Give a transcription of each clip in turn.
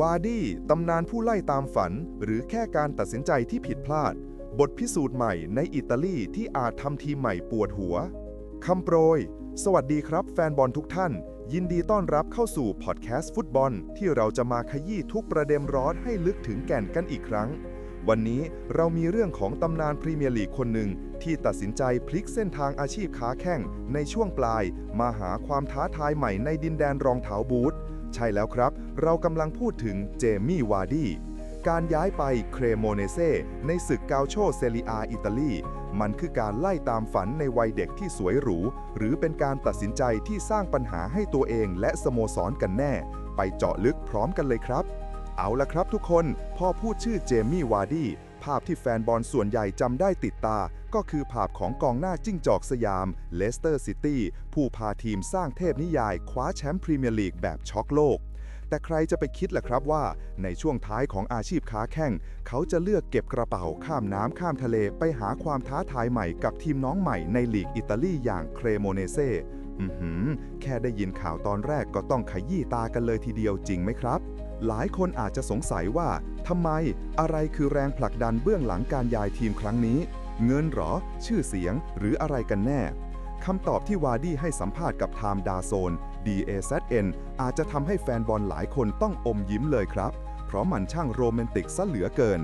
วาร์ดี้ตำนานผู้ไล่ตามฝัน หรือแค่การตัดสินใจที่ผิดพลาด บทพิสูจน์ใหม่ในอิตาลีที่อาจทำทีมใหม่ปวดหัวคำโปรย สวัสดีครับแฟนบอลทุกท่าน ยินดีต้อนรับเข้าสู่พอดแคสต์ฟุตบอล ที่เราจะมาขยี้ทุกประเด็นร้อนให้ลึกถึงแก่นกันอีกครั้ง วันนี้เรามีเรื่องของตำนานพรีเมียร์ลีกคนหนึ่งที่ตัดสินใจพลิกเส้นทางอาชีพค้าแข่งในช่วงปลาย มาหาความท้าทายใหม่ในดินแดนรองเท้าบูท ใช่แล้วครับ เรากำลังพูดถึงเจมี่วาร์ดี้การย้ายไปเครโมเนเซในศึกกาโชเซเรียอิตาลี มันคือการไล่ตามฝันในวัยเด็กที่สวยหรู หรือเป็นการตัดสินใจที่สร้างปัญหาให้ตัวเองและสโมสรกันแน่ ไปเจาะลึกพร้อมกันเลยครับ เอาละครับทุกคน พอพูดชื่อเจมี่วาร์ดี้ ภาพที่แฟนบอลส่วนใหญ่จำได้ติดตา ก็คือภาพของกองหน้าจิ้งจอกสยาม เลสเตอร์ซิตี้ ผู้พาทีมสร้างเทพนิยาย คว้าแชมป์พรีเมียร์ลีกแบบช็อกโลก แต่ใครจะไปคิดล่ะครับว่า ในช่วงท้ายของอาชีพค้าแข่ง เขาจะเลือกเก็บกระเป๋าข้ามน้ำข้ามทะเลไปหาความท้าทายใหม่กับทีมน้องใหม่ในลีกอิตาลีอย่างเครโมเนเซอหือแค่ได้ยินข่าวตอนแรกก็ต้องขยี้ตากันเลยทีเดียวจริงไหมครับ หลายคนอาจจะสงสัยว่าทำไมอะไรคือแรงผลักดันเบื้องหลังการย้ายทีมครั้งนี้ เงินหรอ ชื่อเสียง หรืออะไรกันแน่คำตอบที่วาร์ดี้ให้สัมภาษณ์กับไทม์ดาโซน DAZN อาจจะทำให้แฟนบอลหลายคนต้องอมยิ้มเลยครับ เพราะมันช่างโรแมนติกซะเหลือเกิน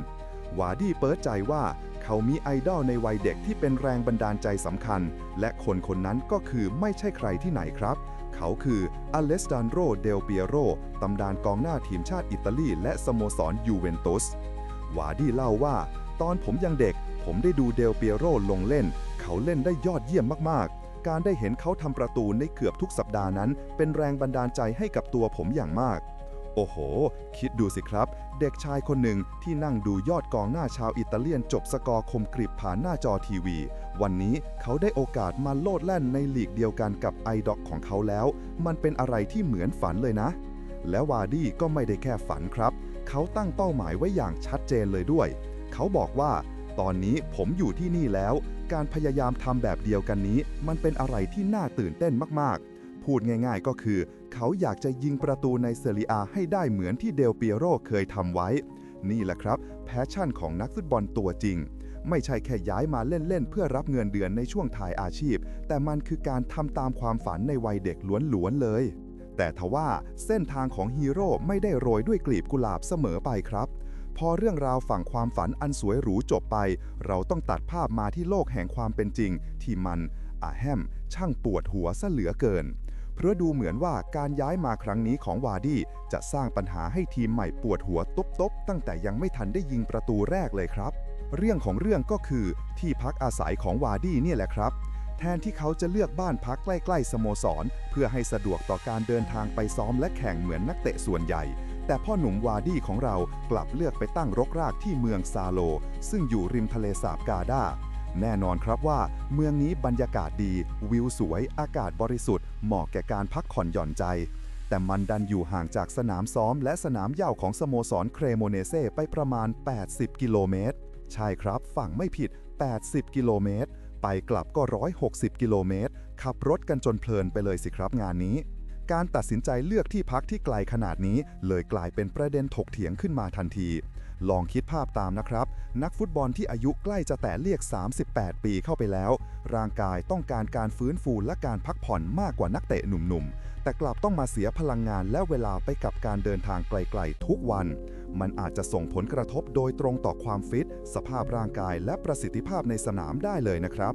วาร์ดี้เปิดใจว่าเขามีไอดอลในวัยเด็กที่เป็นแรงบันดาลใจสำคัญ และคนคนนั้นก็คือไม่ใช่ใครที่ไหนครับ เขาคืออเลสซานโร เดลเปียโร ตำนานกองหน้าทีมชาติอิตาลี และสโมสรยูเวนตุส วาร์ดี้เล่าว่า ตอนผมยังเด็ก ผมได้ดูเดลเปียโรลงเล่น เขาเล่นได้ยอดเยี่ยมมากๆ การได้เห็นเขาทำประตูในเกือบทุกสัปดาห์นั้น เป็นแรงบันดาลใจให้กับตัวผมอย่างมาก โอ้โห คิดดูสิครับ เด็กชายคนหนึ่งที่นั่งดูยอดกองหน้าชาวอิตาเลียนจบสกอร์คมกริบผ่านหน้าจอทีวี วันนี้เขาได้โอกาสมาโลดแล่นในลีกเดียวกันกับไอดอกของเขาแล้ว มันเป็นอะไรที่เหมือนฝันเลยนะ และวาร์ดี้ก็ไม่ได้แค่ฝันครับ เขาตั้งเป้าหมายไว้อย่างชัดเจนเลยด้วย เขาบอกว่า ตอนนี้ผมอยู่ที่นี่แล้ว การพยายามทำแบบเดียวกันนี้ มันเป็นอะไรที่น่าตื่นเต้นมากๆ พูดง่าย ๆ ก็คือ เขาอยากจะยิงประตูในเซเรียอาให้ได้เหมือนที่เดลเปียโรเคยทำไว้ นี่แหละครับ แพชชั่นของนักฟุตบอลตัวจริง ไม่ใช่แค่ย้ายมาเล่นๆ เพื่อรับเงินเดือนในช่วงถ่ายอาชีพ แต่มันคือการทำตามความฝันในวัยเด็กล้วนๆเลยแต่ทว่าเส้นทางของฮีโร่ไม่ได้โรยด้วยกลีบกุหลาบเสมอไปครับ พอเรื่องราวฝั่งความฝันอันสวยหรูจบไป เราต้องตัดภาพมาที่โลกแห่งความเป็นจริง ที่มันอาแฮมช่างปวดหัวซะเหลือเกิน เพราะดูเหมือนว่าการย้ายมาครั้งนี้ของวาร์ดี้จะสร้างปัญหาให้ทีมใหม่ปวดหัวตบๆ ตั้งแต่ยังไม่ทันได้ยิงประตูแรกเลยครับ เรื่องของเรื่องก็คือที่พักอาศัยของวาร์ดี้เนี่ยแหละครับ แทนที่เขาจะเลือกบ้านพักใกล้ๆสโมสร เพื่อให้สะดวกต่อการเดินทางไปซ้อมและแข่งเหมือนนักเตะส่วนใหญ่ แต่พ่อหนุ่มวาร์ดี้ของเรากลับเลือกไปตั้งรกรากที่เมืองซาโล ซึ่งอยู่ริมทะเลสาบกาดา แน่นอนครับว่า เมืองนี้บรรยากาศดี วิวสวย อากาศบริสุทธิ์ เหมาะแก่การพักผ่อนหย่อนใจ แต่มันดันอยู่ห่างจากสนามซ้อม และสนามเหย้าของสโมสรเครโมเนเซไปประมาณ 80 กิโลเมตร ใช่ครับ ฝั่งไม่ผิด 80 กิโลเมตร ไปกลับก็ 160 กิโลเมตร ขับรถกันจนเพลินไปเลยสิครับงานนี้ การตัดสินใจเลือกที่พักที่ไกลขนาดนี้ เลยกลายเป็นประเด็นถกเถียงขึ้นมาทันที ลองคิดภาพตามนะครับ นักฟุตบอลที่อายุใกล้จะแตะเรียก 38 ปีเข้าไปแล้ว ร่างกายต้องการการฟื้นฟูและการพักผ่อนมากกว่านักเตะหนุ่มๆ แต่กลับต้องมาเสียพลังงานและเวลาไปกับการเดินทางไกลๆทุกวัน มันอาจจะส่งผลกระทบโดยตรงต่อความฟิต สภาพร่างกายและประสิทธิภาพในสนามได้เลยนะครับ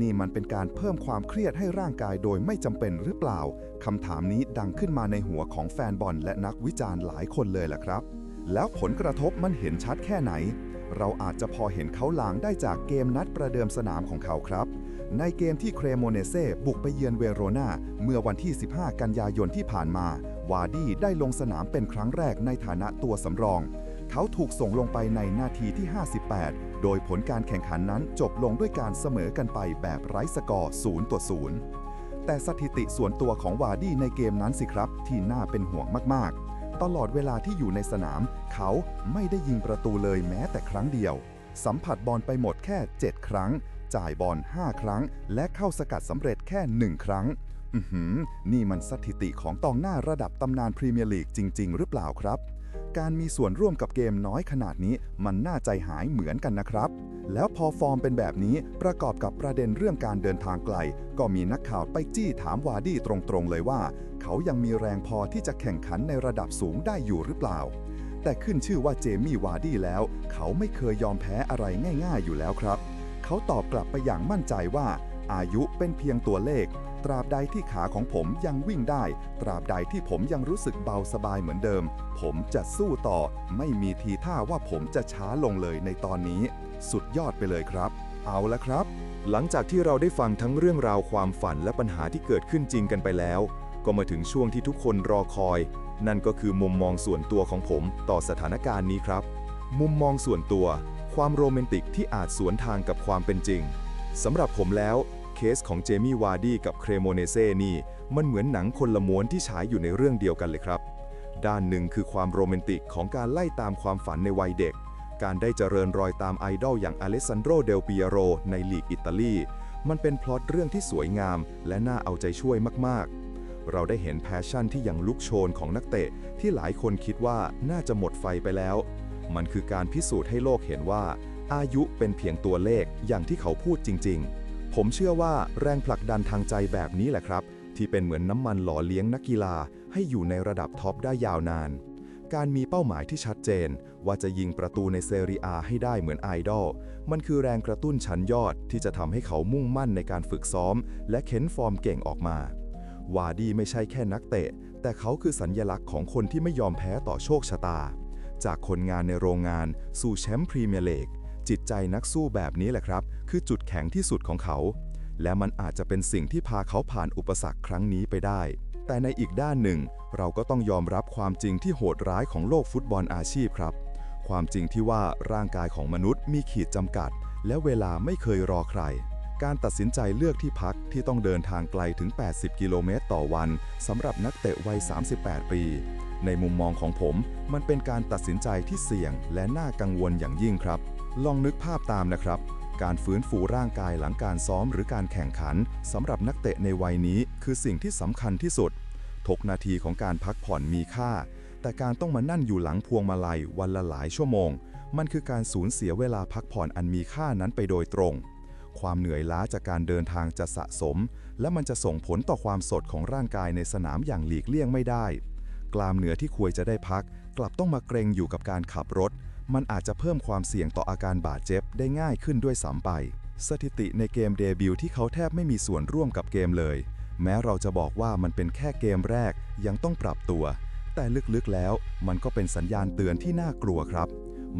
นี่มันเป็นการเพิ่มความเครียดให้ร่างกายโดยไม่จำเป็นหรือเปล่าคำถามนี้ดังขึ้นมาในหัวของแฟนบอลและนักวิจารณ์หลายคนเลยแหละครับ แล้วผลกระทบมันเห็นชัดแค่ไหน เราอาจจะพอเห็นเขาลางได้จากเกมนัดประเดิมสนามของเขาครับ ในเกมที่เครโมเนเซ่บุกไปเยือนเวโรนาเมื่อวันที่ 15 กันยายนที่ผ่านมา วาร์ดี้ได้ลงสนามเป็นครั้งแรกในฐานะตัวสำรอง เขาถูกส่งลงไปในนาทีที่ 58 โดยผลการแข่งขันนั้นจบลงด้วยการเสมอกันไปแบบไร้สกอร์0ต่อ0แต่สถิติส่วนตัวของวาร์ดี้ในเกมนั้นสิครับ ที่น่าเป็นห่วงมากๆ ตลอดเวลาที่อยู่ในสนาม เขาไม่ได้ยิงประตูเลยแม้แต่ครั้งเดียว สัมผัสบอลไปหมดแค่ 7 ครั้ง จ่ายบอล5ครั้ง และเข้าสกัดสำเร็จแค่ 1 ครั้งอือหือนี่มันสถิติของตองหน้าระดับตำนานพรีเมียร์ลีกจริง ๆ หรือเปล่าครับ การมีส่วนร่วมกับเกมน้อยขนาดนี้มันน่าใจหายเหมือนกันนะครับ แล้วพอฟอร์มเป็นแบบนี้ประกอบกับประเด็นเรื่องการเดินทางไกล ก็มีนักข่าวไปจี้ถามวาร์ดี้ตรงๆเลยว่า เขายังมีแรงพอที่จะแข่งขันในระดับสูงได้อยู่หรือเปล่า แต่ขึ้นชื่อว่าเจมี่วาร์ดี้แล้ว เขาไม่เคยยอมแพ้อะไรง่าย ๆ อยู่แล้วครับ เขาตอบกลับไปอย่างมั่นใจว่า อายุเป็นเพียงตัวเลข ตราบใดที่ขาของผมยังวิ่งได้ ตราบใดที่ผมยังรู้สึกเบาสบายเหมือนเดิม ผมจะสู้ต่อ ไม่มีทีท่าว่าผมจะช้าลงเลยในตอนนี้ สุดยอดไปเลยครับ เอาละครับ หลังจากที่เราได้ฟังทั้งเรื่องราวความฝันและปัญหาที่เกิดขึ้นจริงกันไปแล้ว ก็มาถึงช่วงที่ทุกคนรอคอย นั่นก็คือมุมมองส่วนตัวของผมต่อสถานการณ์นี้ครับ มุมมองส่วนตัว ความโรแมนติกที่อาจสวนทางกับความเป็นจริงสำหรับผมแล้ว เคสของเจมี่วาร์ดี้กับเครโมเนเซ่นี่ มันเหมือนหนังคนละม้วนที่ฉายอยู่ในเรื่องเดียวกันเลยครับ ด้านหนึ่งคือความโรแมนติกของการไล่ตามความฝันในวัยเด็ก การได้เจริญรอยตามไอดอลอย่างอเลสซานโดเดลปิเอโรในลีกอิตาลี มันเป็นพล็อตเรื่องที่สวยงาม และน่าเอาใจช่วยมากๆเราได้เห็นแพชชั่นที่ยังลุกโชนของนักเตะ ที่หลายคนคิดว่าน่าจะหมดไฟไปแล้ว มันคือการพิสูจน์ให้โลกเห็นว่า อายุเป็นเพียงตัวเลขอย่างที่เขาพูดจริง ๆ ผมเชื่อว่าแรงผลักดันทางใจแบบนี้แหละครับ ที่เป็นเหมือนน้ำมันหล่อเลี้ยงนักกีฬา ให้อยู่ในระดับท็อปได้ยาวนาน การมีเป้าหมายที่ชัดเจน ว่าจะยิงประตูในเซเรียอาให้ได้เหมือนไอดอล มันคือแรงกระตุ้นชั้นยอดที่จะทำให้เขามุ่งมั่นในการฝึกซ้อม และเข็นฟอร์มเก่งออกมาวาดีไม่ใช่แค่นักเตะ แต่เขาคือสัญญลักษณ์ของคนที่ไม่ยอมแพ้ต่อโชคชะตา จากคนงานในโรงงานสู่แชมป์พรีเมียร์ลีก จิตใจนักสู้แบบนี้แหละครับ คือจุดแข็งที่สุดของเขา และมันอาจจะเป็นสิ่งที่พาเขาผ่านอุปสรรคครั้งนี้ไปได้ แต่ในอีกด้านหนึ่ง เราก็ต้องยอมรับความจริงที่โหดร้ายของโลกฟุตบอลอาชีพครับ ความจริงที่ว่าร่างกายของมนุษย์มีขีดจำกัด และเวลาไม่เคยรอใคร การตัดสินใจเลือกที่พักที่ต้องเดินทางไกลถึง 80 กิโลเมตรต่อวันสำหรับนักเตะวัย 38 ปีในมุมมองของผม มันเป็นการตัดสินใจที่เสี่ยงและน่ากังวลอย่างยิ่งครับ ลองนึกภาพตามนะครับ การฟื้นฟูร่างกายหลังการซ้อมหรือการแข่งขันสำหรับนักเตะในวัยนี้คือสิ่งที่สำคัญที่สุดทุกนาทีของการพักผ่อนมีค่า แต่การต้องมานั่นอยู่หลังพวงมาลัยวันละหลายชั่วโมง มันคือการสูญเสียเวลาพักผ่อนอันมีค่านั้นไปโดยตรง ความเหนื่อยล้าจากการเดินทางจะสะสม และมันจะส่งผลต่อความสดของร่างกายในสนามอย่างหลีกเลี่ยงไม่ได้ กล้ามเนื้อที่ควรจะได้พัก กลับต้องมาเกรงอยู่กับการขับรถ มันอาจจะเพิ่มความเสี่ยงต่ออาการบาดเจ็บได้ง่ายขึ้นด้วยซ้ำไป สถิติในเกมเดบิวต์ที่เขาแทบไม่มีส่วนร่วมกับเกมเลย แม้เราจะบอกว่ามันเป็นแค่เกมแรกยังต้องปรับตัว แต่ลึกๆแล้ว มันก็เป็นสัญญาณเตือนที่น่ากลัวครับ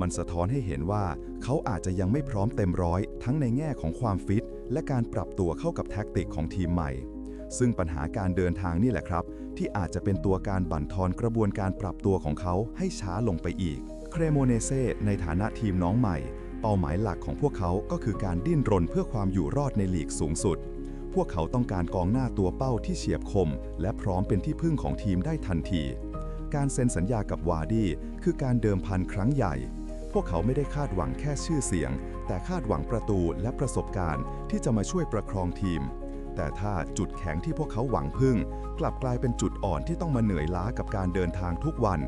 มันสะท้อนให้เห็นว่า เขาอาจจะยังไม่พร้อมเต็มร้อย ทั้งในแง่ของความฟิต และการปรับตัวเข้ากับแท็กติกของทีมใหม่ซึ่งปัญหาการเดินทางนี่แหละครับ ที่อาจจะเป็นตัวการบั่นทอนกระบวนการปรับตัวของเขาให้ช้าลงไปอีก ครโมเนเซในฐานะทีมน้องใหม่ เป้าหมายหลักของพวกเขาก็คือการดิ้นรนเพื่อความอยู่รอดในลีกสูงสุด พวกเขาต้องการกองหน้าตัวเป้าที่เฉียบคม และพร้อมเป็นที่พึ่งของทีมได้ทันที การเซ็นสัญญากับวาร์ดี้คือการเดิมพันครั้งใหญ่ พวกเขาไม่ได้คาดหวังแค่ชื่อเสียง แต่คาดหวังประตูและประสบการณ์ที่จะมาช่วยประคองทีมแต่ถ้าจุดแข็งที่พวกเขาหวังพึ่ง กลับกลายเป็นจุดอ่อนที่ต้องมาเหนื่อยล้ากับการเดินทางทุกวัน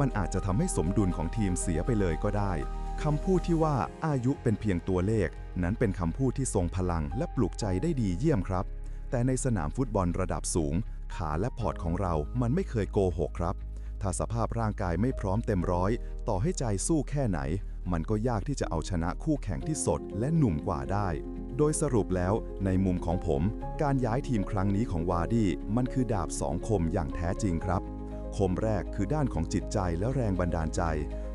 มันอาจจะทำให้สมดุลของทีมเสียไปเลยก็ได้คำพูดที่ว่าอายุเป็นเพียงตัวเลข นั้นเป็นคำพูดที่ทรงพลังและปลุกใจได้ดีเยี่ยมครับ แต่ในสนามฟุตบอลระดับสูง ขาและพอร์ตของเรามันไม่เคยโกหกครับ ถ้าสภาพร่างกายไม่พร้อมเต็มร้อย ต่อให้ใจสู้แค่ไหน มันก็ยากที่จะเอาชนะคู่แข่งที่สดและหนุ่มกว่าได้ โดยสรุปแล้วในมุมของผม การย้ายทีมครั้งนี้ของวาร์ดี้มันคือดาบสองคมอย่างแท้จริงครับ คมแรกคือด้านของจิตใจและแรงบันดาลใจ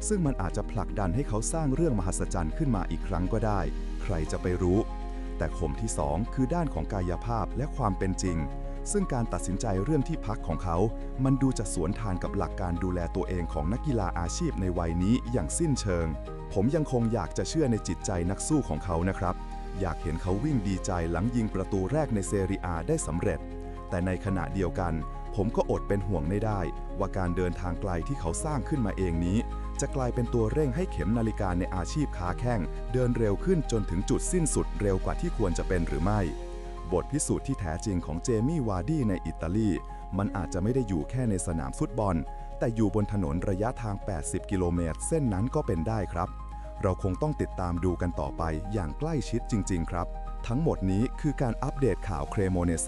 ซึ่งมันอาจจะผลักดันให้เขาสร้างเรื่องมหัศจรรย์ขึ้นมาอีกครั้งก็ได้ ใครจะไปรู้ แต่คมที่สองคือด้านของกายภาพและความเป็นจริง ซึ่งการตัดสินใจเรื่องที่พักของเขา มันดูจะสวนทางกับหลักการดูแลตัวเองของนักกีฬาอาชีพในวัยนี้อย่างสิ้นเชิง ผมยังคงอยากจะเชื่อในจิตใจนักสู้ของเขานะครับ อยากเห็นเขาวิ่งดีใจหลังยิงประตูแรกในเซเรียอาได้สำเร็จ แต่ในขณะเดียวกัน ผมก็อดเป็นห่วงไม่ได้ ว่าการเดินทางไกลที่เขาสร้างขึ้นมาเองนี้ จะกลายเป็นตัวเร่งให้เข็มนาฬิกาในอาชีพค้าแข้ง เดินเร็วขึ้นจนถึงจุดสิ้นสุดเร็วกว่าที่ควรจะเป็นหรือไม่ บทพิสูจน์ที่แท้จริงของเจมี่วาร์ดี้ในอิตาลี มันอาจจะไม่ได้อยู่แค่ในสนามฟุตบอล แต่อยู่บนถนนระยะทาง 80 กิโลเมตร เส้นนั้นก็เป็นได้ครับ เราคงต้องติดตามดูกันต่อไปอย่างใกล้ชิดจริง ๆ ครับทั้งหมดนี้คือการอัปเดตข่าวเครโมเนเซ